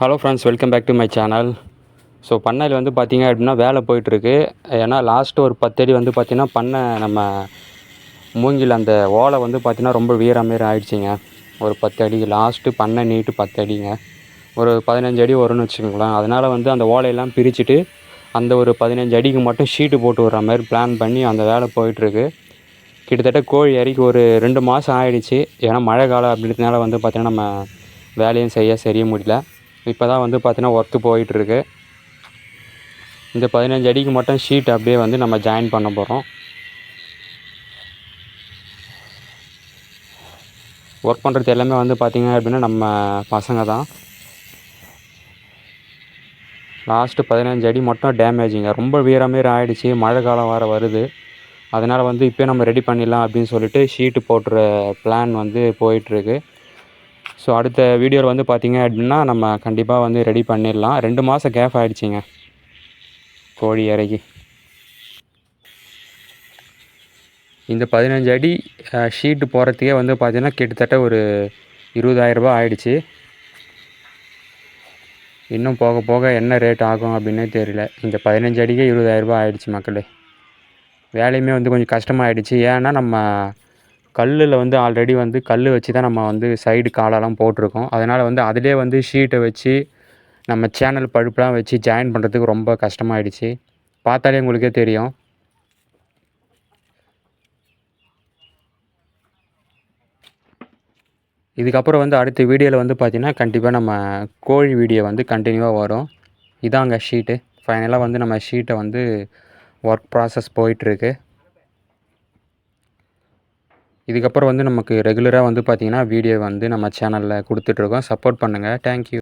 Hello friends welcome back to my channel so பண்ணையில் வந்து பார்த்திங்க அப்படின்னா வேலை போயிட்டுருக்கு. ஏன்னா லாஸ்ட்டு ஒரு பத்தடி வந்து பார்த்தீங்கன்னா பண்ணை நம்ம மூங்கில் அந்த ஓலை வந்து பார்த்திங்கன்னா ரொம்ப வீர மாரி ஆயிடுச்சுங்க. ஒரு பத்து அடி லாஸ்ட்டு பண்ணை நீட்டு பத்து அடிங்க ஒரு பதினஞ்சு அடி வரும்னு வச்சுக்கோங்களேன். அதனால் வந்து அந்த ஓலையெல்லாம் பிரிச்சுட்டு அந்த ஒரு பதினஞ்சு அடிக்கு மட்டும் ஷீட்டு போட்டு விட்ற மாதிரி பிளான் பண்ணி அந்த வேலை போயிட்டுருக்கு. கிட்டத்தட்ட கோழி இறக்கி ஒரு ரெண்டு மாதம் ஆயிடுச்சு. ஏன்னா மழை காலம் அப்படின்றதுனால வந்து பார்த்திங்கன்னா நம்ம வேலையும் செய்ய சரிய முடியல. இப்போ தான் வந்து பார்த்தீங்கன்னா ஒர்க்கு போயிட்டுருக்கு. இந்த பதினஞ்சு அடிக்கு மட்டும் ஷீட் அப்படியே வந்து நம்ம ஜாயின் பண்ண போகிறோம் ஒர்க் பண்ணுறது எல்லாமே வந்து பார்த்திங்க அப்படின்னா நம்ம பசங்க தான் லாஸ்ட்டு பதினஞ்சு அடி மட்டும் டேமேஜிங்க ரொம்ப வீர மாரி ஆகிடுச்சி மழை காலம் வேறு வருது. அதனால் வந்து இப்போயே நம்ம ரெடி பண்ணிடலாம் அப்படின்னு சொல்லிட்டு ஷீட்டு போட்டுற பிளான் வந்து போயிட்டுருக்கு. ஸோ அடுத்த வீடியோவில் வந்து பார்த்தீங்க அப்படின்னா நம்ம கண்டிப்பாக வந்து ரெடி பண்ணிடலாம். ரெண்டு மாதம் கேப் ஆகிடுச்சிங்க கோழி இறக்கி இந்த பதினஞ்சு அடி ஷீட்டு போகிறதுக்கே வந்து பார்த்திங்கன்னா கிட்டத்தட்ட ஒரு இருபதாயிரரூபா ஆயிடுச்சு. இன்னும் போக போக என்ன ரேட் ஆகும் அப்படின்னே தெரியல. இந்த பதினஞ்சு அடிக்கே இருபதாயிரரூபா ஆயிடுச்சு மக்களே. வேலையுமே வந்து கொஞ்சம் கஷ்டமாயிடுச்சு. ஏன்னா நம்ம கல்லில் வந்து ஆல்ரெடி வந்து கல் வச்சு தான் நம்ம வந்து சைடு காலெல்லாம் போட்டிருக்கோம். அதனால் வந்து அதிலே வந்து ஷீட்டை வச்சு நம்ம சேனல் பழுப்புலாம் வச்சு ஜாயின் பண்ணுறதுக்கு ரொம்ப கஷ்டமாயிடுச்சு. பார்த்தாலே உங்களுக்கே தெரியும். இதுக்கப்புறம் வந்து அடுத்த வீடியோவில் வந்து பார்த்திங்கன்னா கண்டிப்பாக நம்ம கோழி வீடியோ வந்து கண்டினியூவாக வரும். இதாங்க ஷீட்டு ஃபைனலாக வந்து நம்ம ஷீட்டை வந்து ஒர்க் ப்ராசஸ் போயிட்டுருக்கு. இதுக்கப்புறம் வந்து நமக்கு ரெகுலராக வந்து பார்த்திங்கன்னா வீடியோ வந்து நம்ம சேனலில் கொடுத்துட்ருக்கோம் சப்போர்ட் பண்ணுங்கள் தேங்க்யூ